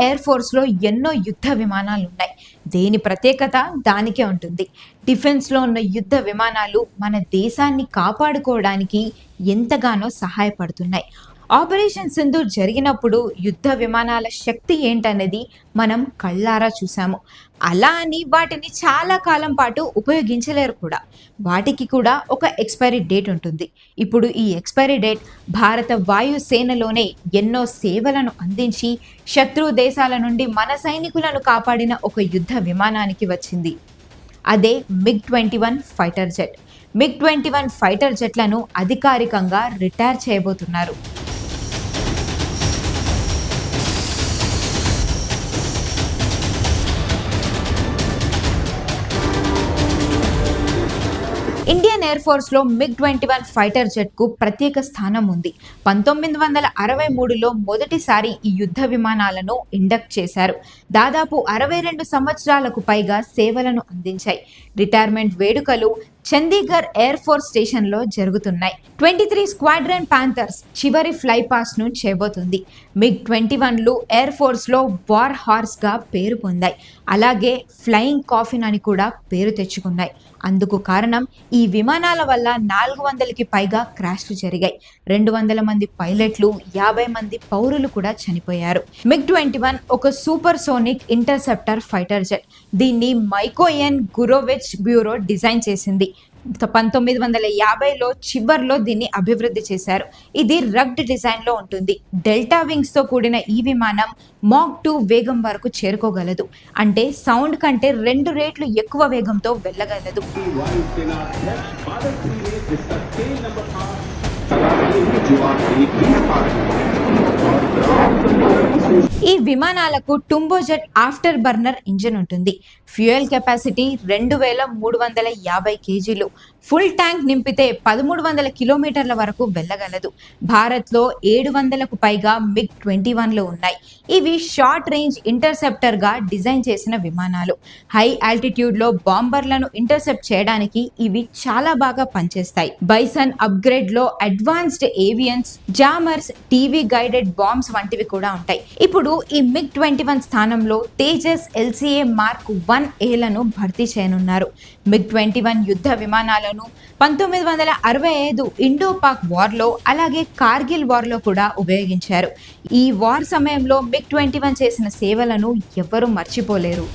Air ఫోర్స్లో ఎన్నో యుద్ధ విమానాలు ఉన్నాయి దేని ప్రత్యేకత? దానికే ఉంటుంది. డిఫెన్స్లో ఉన్న యుద్ధ విమానాలు మన దేశాన్ని కాపాడుకోవడానికి ఎంతగానో సహాయపడుతున్నాయి. ఆపరేషన్ సింధూర్ జరిగినప్పుడు యుద్ధ విమానాల శక్తి ఏంటనేది మనం కళ్ళారా చూసాము అలా అని వాటిని చాలా కాలం పాటు ఉపయోగించలేరు కూడా. వాటికి కూడా ఒక ఎక్స్పైరీ డేట్ ఉంటుంది. ఇప్పుడు ఈ ఎక్స్పైరీ డేట్ భారత వాయుసేనలోనే ఎన్నో సేవలను అందించి శత్రు దేశాల నుండి మన సైనికులను కాపాడిన ఒక యుద్ధ విమానానికి వచ్చింది. అదే MiG twenty one fighter jet. MiG twenty one fighter జెట్లను అధికారికంగా రిటైర్ చేయబోతున్నారు. ఇండియన్ ఎయిర్ ఫోర్స్లో మిగ్ ట్వంటీ వన్ ఫైటర్ జెట్కు ప్రత్యేక స్థానం ఉంది. పంతొమ్మిది వందల అరవై మూడులో మొదటిసారి ఈ యుద్ధ విమానాలను ఇండక్ట్ చేశారు. దాదాపు అరవై రెండు సంవత్సరాలకు పైగా సేవలను అందించాయి. రిటైర్మెంట్ వేడుకలు చండీగఢ్ ఎయిర్ ఫోర్స్ స్టేషన్లో జరుగుతున్నాయి. ట్వంటీ త్రీ స్క్వాడ్రన్ ప్యాంథర్స్ చివరి ఫ్లై పాస్ను చేయబోతుంది మిగ్ ట్వంటీ వన్లు ఎయిర్ ఫోర్స్లో వార్ హార్స్గా పేరు పొందాయి. అలాగే ఫ్లయింగ్ కాఫిన్ అని కూడా పేరు తెచ్చుకున్నాయి. అందుకు కారణం ఈ విమానాల వల్ల నాలుగు వందలకి పైగా క్రాష్లు జరిగాయి. రెండు వందల మంది పైలట్లు యాభై మంది పౌరులు కూడా చనిపోయారు. మిగ్ ట్వంటీ వన్ ఒక super sonic interceptor fighter jet. దీన్ని మైకోయన్ గురోవెచ్ బ్యూరో డిజైన్ చేసింది. పంతొమ్మిది వందల యాభైలో చివర్లో దీన్ని అభివృద్ధి చేశారు. ఇది రగ్డ్ డిజైన్లో ఉంటుంది. డెల్టా వింగ్స్తో కూడిన ఈ విమానం మాక్ టూ వేగం వరకు చేరుకోగలదు. అంటే సౌండ్ కంటే రెండు రేట్లు ఎక్కువ వేగంతో వెళ్ళగలదు. ఈ విమానాలకు టుంబోజెట్ ఆఫ్టర్ బర్నర్ ఇంజిన్ ఉంటుంది. ఫ్యూయల్ కెపాసిటీ రెండు వేల మూడు వందల యాభై కేజీలు. ఫుల్ ట్యాంక్ నింపితే పదమూడు వందల కిలోమీటర్ల వరకు వెళ్ళగలదు. భారత్లో ఏడు వందలకు పైగా మిగ్ ట్వంటీ వన్లు ఉన్నాయి. ఇవి షార్ట్ రేంజ్ ఇంటర్సెప్టర్గా డిజైన్ చేసిన విమానాలు. హై ఆల్టిట్యూడ్లో బాంబర్లను ఇంటర్సెప్ట్ చేయడానికి ఇవి చాలా బాగా పనిచేస్తాయి. Bison అప్గ్రేడ్లో advanced avionics jammers TV guided bombs వంటివి కూడా ఉంటాయి. ఇప్పుడు ఈ మిగ్ ట్వంటీ వన్ స్థానంలో తేజస్ ఎల్సీఏ మార్క్ వన్ ఏలను భర్తీ చేయనున్నారు. మిగ్ ట్వంటీ వన్ యుద్ధ విమానాలను పంతొమ్మిది వందల అరవై ఐదు ఇండో పాక్ వార్లో అలాగే కార్గిల్ వార్లో కూడా ఉపయోగించారు. ఈ వార్ సమయంలో మిగ్ ట్వంటీ వన్ చేసిన సేవలను ఎవ్వరూ మర్చిపోలేరు.